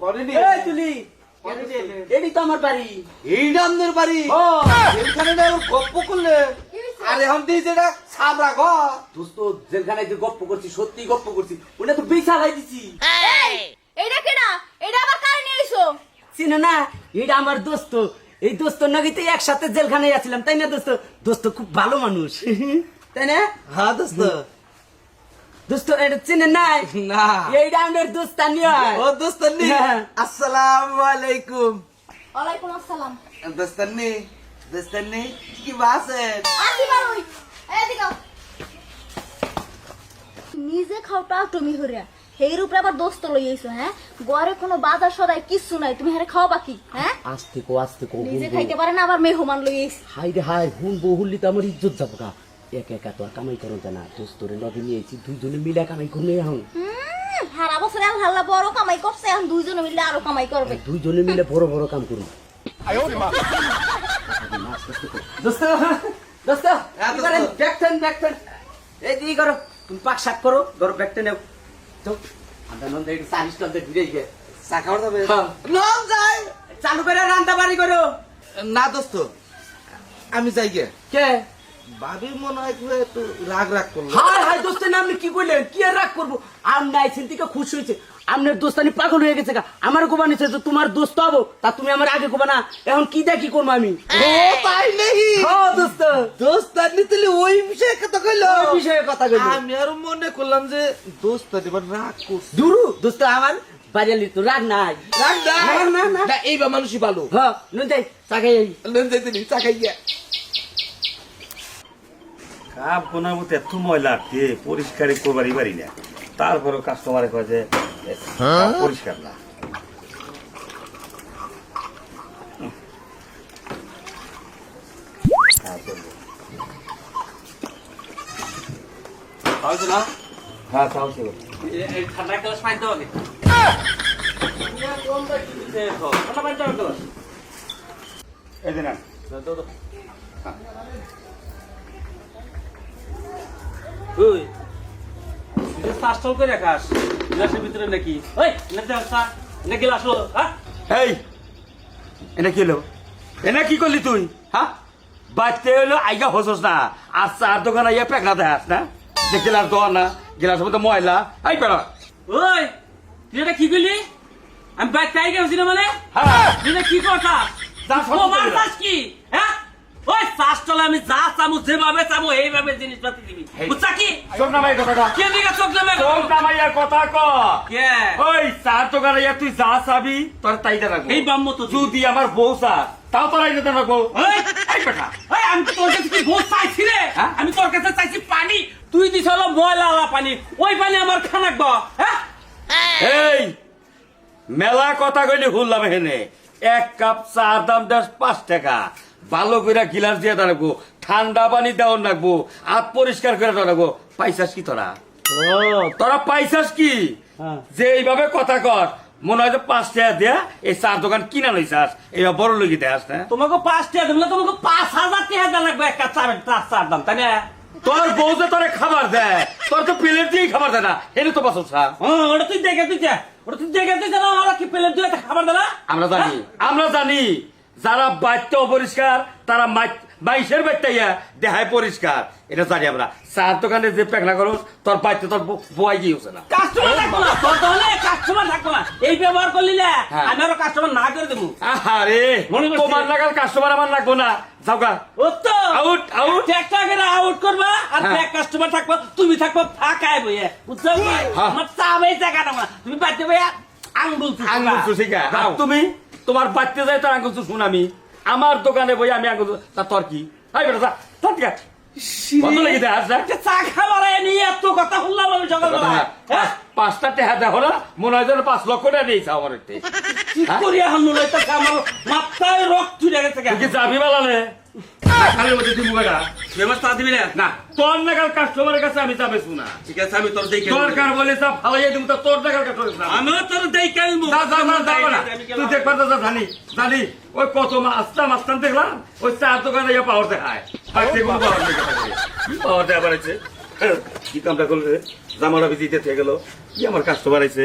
করেনি। এই তুলি। এডি তো আমার বাড়ি। এই নামদের বাড়ি। এখানে না গপ্প করলে আরে এখন দিয়েছে যেটা সাবরা ঘর। দোস্ত জেলখানায় যে গপ্প করছি সত্যি গপ্প করছি। ওটা তো বিছা খাই দিছি। এই এইটা এটা আবার কারে নিয়ে আইছো? চিনো না এটা আমার দোস্ত। এই দোস্ত নগিতে একসাথে জেলখানায় আছিলাম তাই না দোস্ত? দোস্ত খুব ভালো মানুষ। তাই না হ্যাঁ দোস্ত। দোস্ত এটা চিনে নাই? না। এইটা আমার দোস্তানি ও দোস্তানি? হ্যাঁ। আসসালামু আলাইকুম। ওয়ালাইকুম আসসালাম। দোস্তানি? দোস্তানি কি বাসেন আসি বারুই। এই নিজে খাওটা তুমি হরিয়া। হের উপরে আবার দোস্ত লই আইছো হ্যাঁ? ঘরে কোনো বাজার সদাই কিচ্ছু নাই। তুমি হেরে খাও বাকি হ্যাঁ? আস্তে কো আস্তে কো নিজে খাইতে পারে না আবার মেহমান লই আইছি। হাই রে হাই হুন বহুল্লি তো আমার ইজ্জত যাব গা একা একা তো আর কামাই করো জানা দোস্তরে লগে নিয়েছি দুইজনে মিলে কামাই করলে এখন। হুম হারা বছরে আর হাল্লা বড় কামাই করছে এখন দুইজনে মিলে আরও কামাই করবে। দুইজনে মিলে বড় বড় কাম দোস্ত দোস্ত হ্যাঁ, কি ব্যাকটেন ব্যাকটেন এই দিকে করো তুমি পাক শাক করো ধরো ব্যাকটেন নেও। তো আমরা নন্দে একটু চালিশ টন্দে ঘুরে গিয়ে চা খাওয়া যাবে হ্যাঁ। যাই। চালু করে রান্না বাড়ি করো। না দোস্ত। আমি যাই গে। কে? ভাবি মনে হয় একটু রাগ রাগ করল। হাই হাই দোস্তের নাম কি কইলেন কি আর রাগ করব? আইছেন থেকে খুশি হয়েছে। আপনার দোস্তানি পাগল হয়ে গেছে আমার কোবা নিছে যে তোমার দোস্ত হব। তা তুমি আমার আগে কোবা না। এখন কি দেখি করব আমি? ও তাই নেই হ্যাঁ দোস্ত। দোস্তানি তাহলে ওই বিষয়ে কথা কইলো? ওই বিষয়ে কথা কইলো। আমি আর মনে করলাম যে দোস্তানি এবার রাগ করছে। দুরু দোস্ত আমার বাড়িয়ালি তো রাগ নাই। রাগ না, না, না। এইবার মানুষই ভালো। হ্যাঁ নুন যাই চাকাই আই। লেন যাইতে চা খাইয়া কাপ কোনার মধ্যে এত ময়লা কে পরিষ্কারই করবারই পারি না। তারপরে কাস্টমারে কয় যে পরিষ্কার না। হ্যাঁ তাও ছিল ঠান্ডা গ্লাস পাইতে হবে এই যে না ওই চাষটাও করে রাখাস গ্লাসের ভিতরে নাকি? ওই নাকি চা নাকি গ্লাস হলো হ্যাঁ এই এনে কি হলো? এনে কি করলি তুই হ্যাঁ বাচ্চা হলো আইগা হসস না। আর দোকান আইয়া পেকনা দেখাস না? যে গেলাস দোয়া না গেলাসের মধ্যে ময়লা। আই পেড়া। ওই তুই এটা কি করলি? আমি বাইক খাই গেছি না মানে? হ্যাঁ। তুই কি করছাস? যা সব করে। কি? হ্যাঁ? ওই চাষ চলে আমি যা চামু যেভাবে চামু এইভাবে জিনিসপাতি দিবি। বুঝছা কি? চোখ নামাই কথাটা। কে দিকে চোখ নামে চোখ কথা ক। কে? ওই চার দোকান আইয়া তুই যা চাবি তোর তাইটা রাখব। এই বাম্ম তো যদি আমার বউ চা তাও তোর আইতে রাখব। ওই এই বেটা। এই, আমি তো তোর কাছে কি ভোট চাইছি রে হ্যাঁ? আমি তোর কাছে চাইছি পানি। তুই দিছ হলো ময়লা পানি। ওই পানি আমার খানাক হ্যাঁ? এই মেলা কথা কইলে শুনলাম হেনে। এক কাপ চা দাম দেশ পাঁচ টাকা। ভালো করে গিলাস দিয়ে রাখব ঠান্ডা পানি দেওয়ার রাখব হাত পরিষ্কার করে দেওয়া রাখব পাইছাস কি তোরা? তোরা পাইছাস কি? হ্যাঁ। যে এইভাবে কথা কর মনে হয় পাঁচ টাকা দেয়া এই চার দোকান কিনা লইছাস। এইবার বড় লগি দেয়াস না তোমাকে পাঁচ টাকা দেবো না তোমাকে পাঁচ হাজার টাকা লাগবে একটা চার চার চার দাম তাই না? তোর বউ যে তোরে খাবার দেয় তোর তো প্লেট দিয়েই খাবার দেয় না। এনে তো বাসন সা হ্যাঁ, ওটা তুই দেখে তুই যা। ওটা তুই দেখে তুই জানা আমার কি পেলে তুই একটা খাবার দেনা আমরা জানি। আমরা জানি। যারা বাচ্চা অপরিষ্কার তারা মাই- মাইসের বাচ্চা দেহায় পরিষ্কার। এটা জানি আমরা। চার দোকানে যে পেকনা করো তোর বাচ্চা তোর বয় গিয়েছে না? কাস্টমার থাকব না তোর তাহলে কাস্টমার থাকব না। এই ব্যবহার করলি না হ্যাঁ। আমি আরও কাস্টমার না করে দেবো। আরে তোমার লাগাল কাস্টমার আমার লাগবো না। ও তো। Out, out. একটা করে আউট করবা আর হ্যাঁ। কাস্টমার থাকব তুমি থাকব ফাঁকায় বইয়ে। বুঝছ? কি হ্যাঁ। আমার চাবেই টাকা না তুমি বইয়া আঙ্গুল। আঙ্গুল তুমি? তোমার বাড়তে যায় তার আঙ্গুল শুন আমি আমার দোকানে বই আমি আঙ্গুল তা তোর কি? হাই বেটা যা তোর হ্যাঁ? পাঁচটা টেহা দেখো না? মনে হয় পাঁচ লক্ষ টাকা নিয়েছে আমার এতে। কি করি এখন? মনে হইতেছে আমার মাথায় রক্ত উঠে গেছে যাবি বেলালে? খালি আছে জানি দেখলাম ওই ইয়া পাওয়ার পাওয়ার কি জামাটা ভিজিতে থেকে গেল। কি আমার কাস্টমার আইছে?